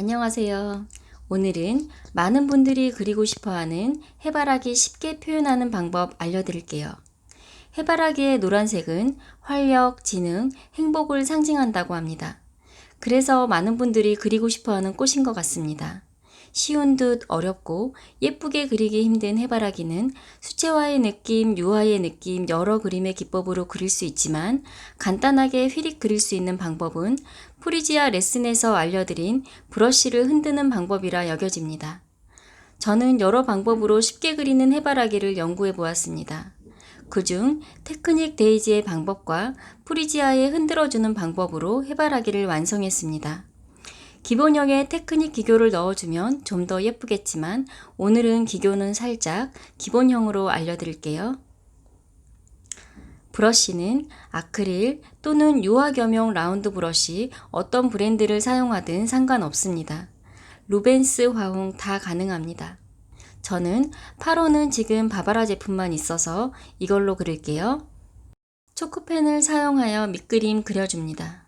안녕하세요. 오늘은 많은 분들이 그리고 싶어 하는 해바라기 쉽게 표현하는 방법 알려드릴게요. 해바라기의 노란색은 활력, 지능, 행복을 상징한다고 합니다. 그래서 많은 분들이 그리고 싶어 하는 꽃인 것 같습니다. 쉬운 듯 어렵고 예쁘게 그리기 힘든 해바라기는 수채화의 느낌, 유화의 느낌 여러 그림의 기법으로 그릴 수 있지만 간단하게 휘릭 그릴 수 있는 방법은 프리지아 레슨에서 알려드린 브러쉬를 흔드는 방법이라 여겨집니다. 저는 여러 방법으로 쉽게 그리는 해바라기를 연구해 보았습니다. 그중 테크닉 데이지의 방법과 프리지아의 흔들어주는 방법으로 해바라기를 완성했습니다. 기본형에 테크닉 기교를 넣어주면 좀 더 예쁘겠지만 오늘은 기교는 살짝 기본형으로 알려드릴게요. 브러쉬는 아크릴 또는 유화겸용 라운드 브러쉬 어떤 브랜드를 사용하든 상관없습니다. 루벤스 화홍 다 가능합니다. 저는 8호는 지금 바바라 제품만 있어서 이걸로 그릴게요. 초코펜을 사용하여 밑그림 그려줍니다.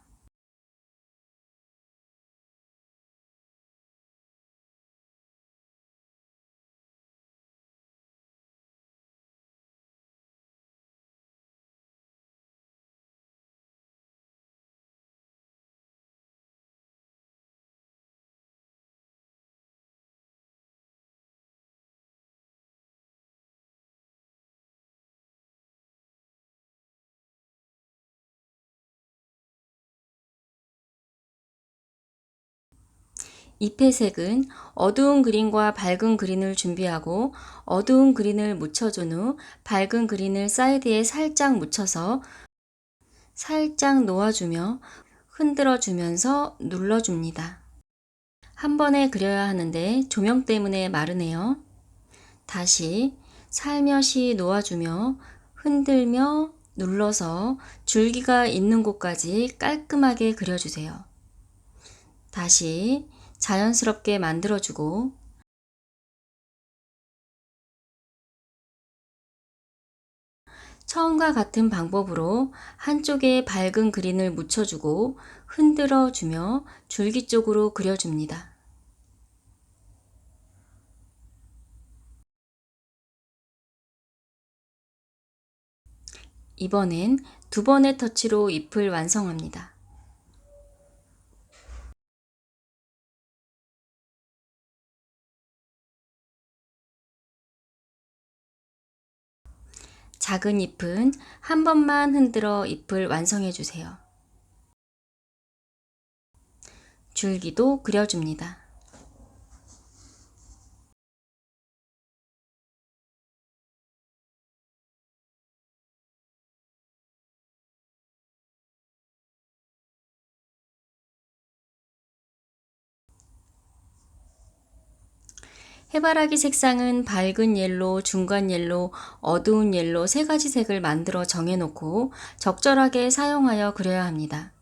잎의 색은 어두운 그린과 밝은 그린을 준비하고 어두운 그린을 묻혀준 후 밝은 그린을 사이드에 살짝 묻혀서 살짝 놓아주며 흔들어주면서 눌러줍니다. 한 번에 그려야 하는데 조명 때문에 마르네요. 다시 살며시 놓아주며 흔들며 눌러서 줄기가 있는 곳까지 깔끔하게 그려주세요. 다시 자연스럽게 만들어주고 처음과 같은 방법으로 한쪽에 밝은 그린을 묻혀주고 흔들어 주며 줄기 쪽으로 그려줍니다. 이번엔 두 번의 터치로 잎을 완성합니다. 작은 잎은 한 번만 흔들어 잎을 완성해 주세요. 줄기도 그려줍니다. 해바라기 색상은 밝은 옐로, 중간 옐로, 어두운 옐로 세 가지 색을 만들어 정해놓고 적절하게 사용하여 그려야 합니다.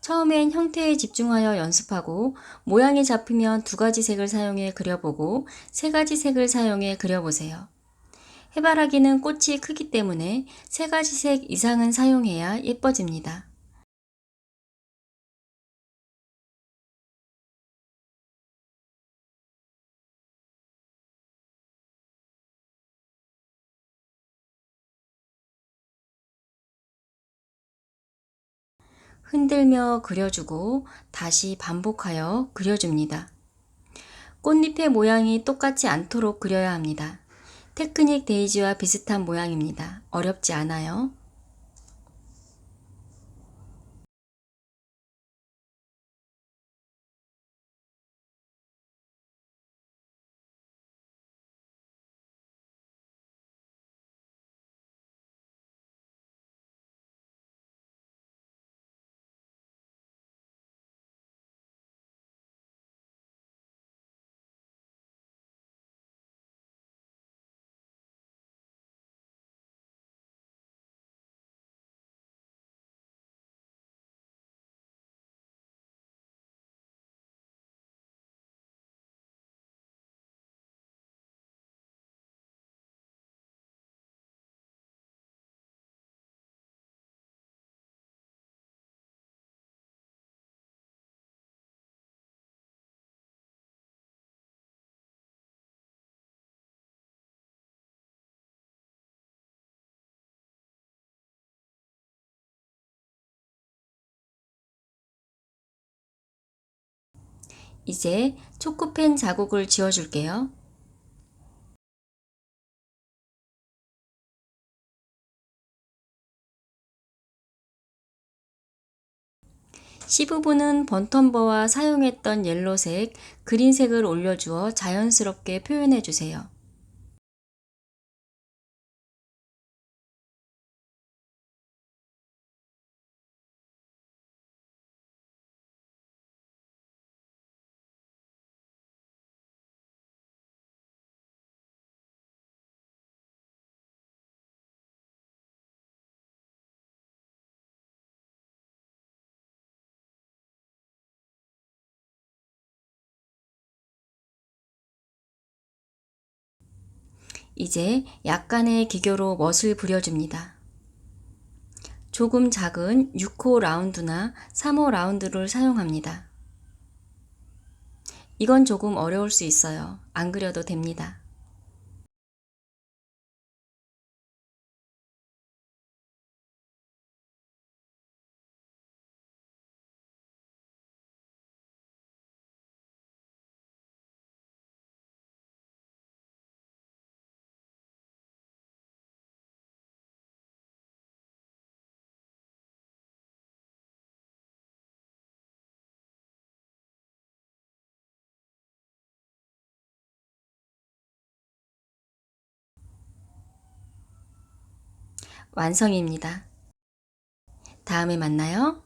처음엔 형태에 집중하여 연습하고 모양이 잡히면 두 가지 색을 사용해 그려보고 세 가지 색을 사용해 그려보세요. 해바라기는 꽃이 크기 때문에 세 가지 색 이상은 사용해야 예뻐집니다. 흔들며 그려주고 다시 반복하여 그려줍니다. 꽃잎의 모양이 똑같지 않도록 그려야 합니다. 테크닉 데이지와 비슷한 모양입니다. 어렵지 않아요. 이제 초코펜 자국을 지워줄게요. C 부분은 번텀버와 사용했던 옐로색, 그린색을 올려주어 자연스럽게 표현해 주세요. 이제 약간의 기교로 멋을 부려줍니다. 조금 작은 6호 라운드나 3호 라운드를 사용합니다. 이건 조금 어려울 수 있어요. 안 그려도 됩니다. 완성입니다. 다음에 만나요.